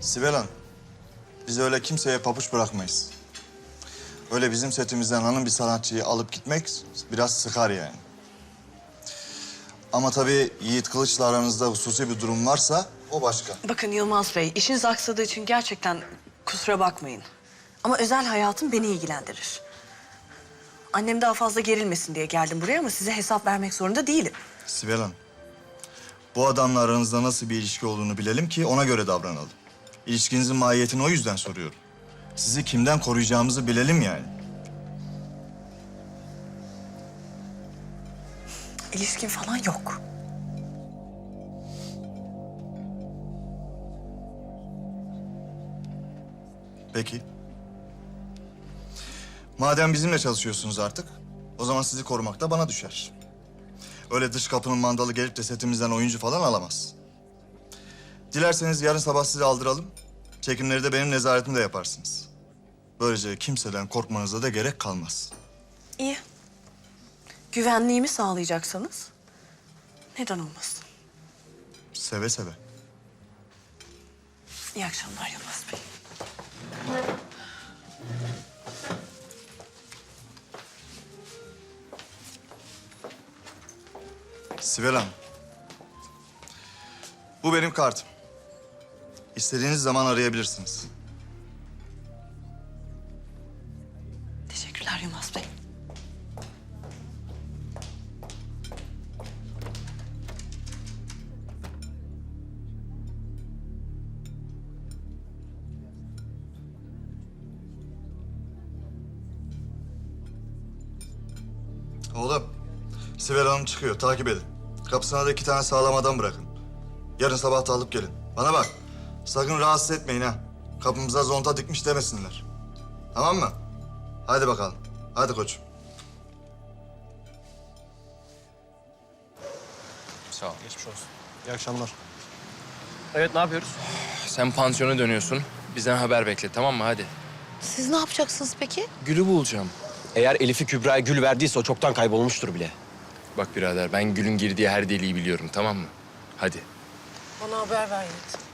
Sibel Hanım, biz öyle kimseye papuç bırakmayız. Öyle bizim setimizden hanım bir sanatçıyı alıp gitmek biraz sıkar yani. Ama tabii Yiğit Kılıç'la aranızda hususi bir durum varsa o başka. Bakın Yılmaz Bey, işiniz aksadığı için gerçekten kusura bakmayın. Ama özel hayatım beni ilgilendirir. Annem daha fazla gerilmesin diye geldim buraya ama size hesap vermek zorunda değilim. Sibel Hanım, bu adamla aranızda nasıl bir ilişki olduğunu bilelim ki ona göre davranalım. İlişkinizin mahiyetini o yüzden soruyorum. Sizi kimden koruyacağımızı bilelim yani. İlişkin falan yok. Peki. Madem bizimle çalışıyorsunuz artık, o zaman sizi korumak da bana düşer. Öyle dış kapının mandalı gelip de setimizden oyuncu falan alamaz. Dilerseniz yarın sabah sizi aldıralım. Çekimleri de benim nezaretimde yaparsınız. Böylece kimseden korkmanıza da gerek kalmaz. İyi. Güvenliğimi sağlayacaksanız neden olmasın? Seve seve. İyi akşamlar Yılmaz Bey. Sibel Hanım. Bu benim kartım. İstediğiniz zaman arayabilirsiniz. Teşekkürler Yılmaz Bey. Oğlum, Sibel Hanım çıkıyor. Takip edin. Kapısına da iki tane sağlam adam bırakın. Yarın sabah da alıp gelin. Bana bak, sakın rahatsız etmeyin ha. Kapımıza zonta dikmiş demesinler. Tamam mı? Hadi bakalım. Hadi koçum. Sağ ol. Geçmiş olsun. İyi akşamlar. Evet ne yapıyoruz? Sen pansiyona dönüyorsun. Bizden haber bekle tamam mı? Hadi. Siz ne yapacaksınız peki? Gül'ü bulacağım. Eğer Elif'i Kübra'ya gül verdiyse o çoktan kaybolmuştur bile. Bak birader ben Gül'ün girdiği her deliği biliyorum tamam mı? Hadi. Bana haber ver Yiğit.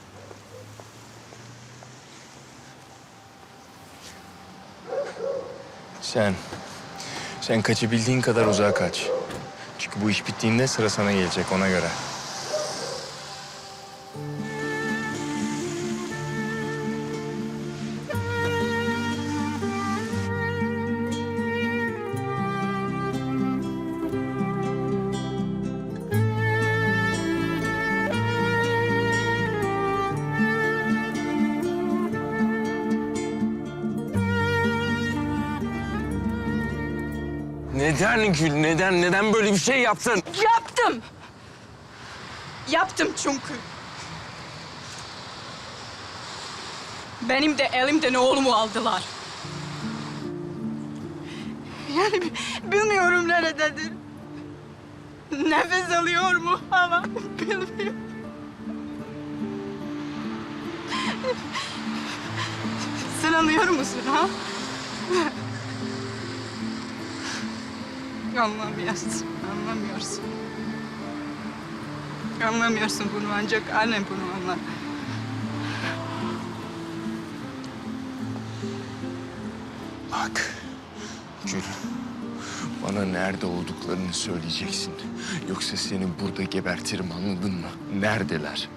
Sen, sen kaçabildiğin kadar uzağa kaç. Çünkü bu iş bittiğinde sıra sana gelecek ona göre. Neden Gül? Neden? Neden böyle bir şey yaptın? Yaptım. Yaptım çünkü. Benim de elimden oğlumu aldılar. Yani bi- bilmiyorum nerededir. Nefes alıyor mu ama bilmiyorum. Sen anlıyor musun ha? Anlamıyorsun, anlamıyorsun. Anlamıyorsun bunu ancak annem bunu anlar. Bak Gül. Bana nerede olduklarını söyleyeceksin. Yoksa seni burada gebertirim anladın mı? Neredeler?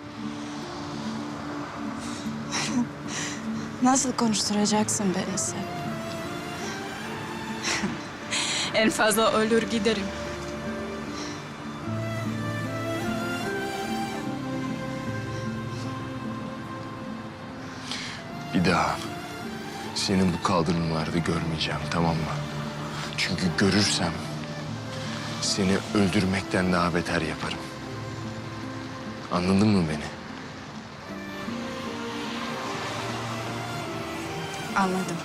Nasıl konuşturacaksın beni sen? En fazla ölür giderim. Bir daha seni bu kaldırımlarda görmeyeceğim tamam mı? Çünkü görürsem seni öldürmekten daha beter yaparım. Anladın mı beni? Anladım.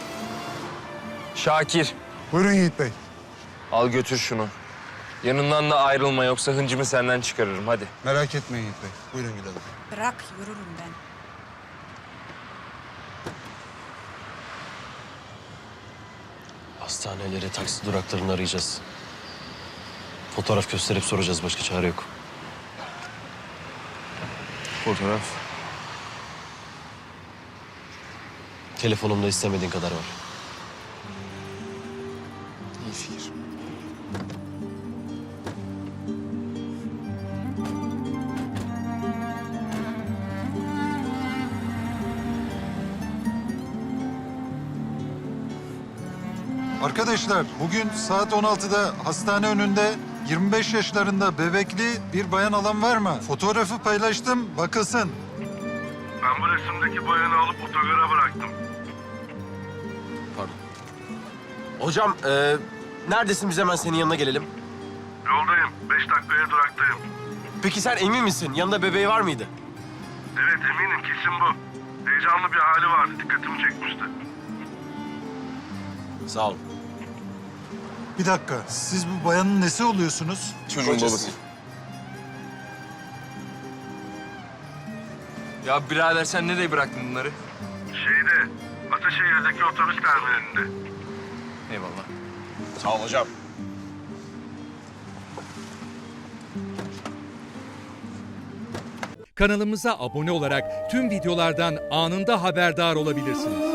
Şakir. Buyurun Yiğit Bey. Al götür şunu. Yanından da ayrılma yoksa hıncımı senden çıkarırım hadi. Merak etmeyin Yiğit Bey. Buyurun gidelim. Bırak yürürüm ben. Hastaneleri, taksi duraklarını arayacağız. Fotoğraf gösterip soracağız. Başka çare yok. Fotoğraf. Telefonumda istemediğin kadar var. Arkadaşlar bugün saat 16'da hastane önünde 25 yaşlarında bebekli bir bayan alan var mı? Fotoğrafı paylaştım, bakılsın. Ben bu resimdeki bayanı alıp otogara bıraktım. Pardon. Hocam e, neredesin biz hemen senin yanına gelelim. Yoldayım. Beş dakikaya duraktayım. Peki sen emin misin? Yanında bebeği var mıydı? Evet eminim kesin bu. Heyecanlı bir hali vardı. Dikkatimi çekmişti. Sağ ol. Bir dakika, siz bu bayanın nesi oluyorsunuz? Çocuğun babası. Ya birader sen nereye bıraktın bunları? Şeyde, Ataşehir'deki otobüs terminalinde. Eyvallah. Sağ ol hocam. Kanalımıza abone olarak tüm videolardan anında haberdar olabilirsiniz.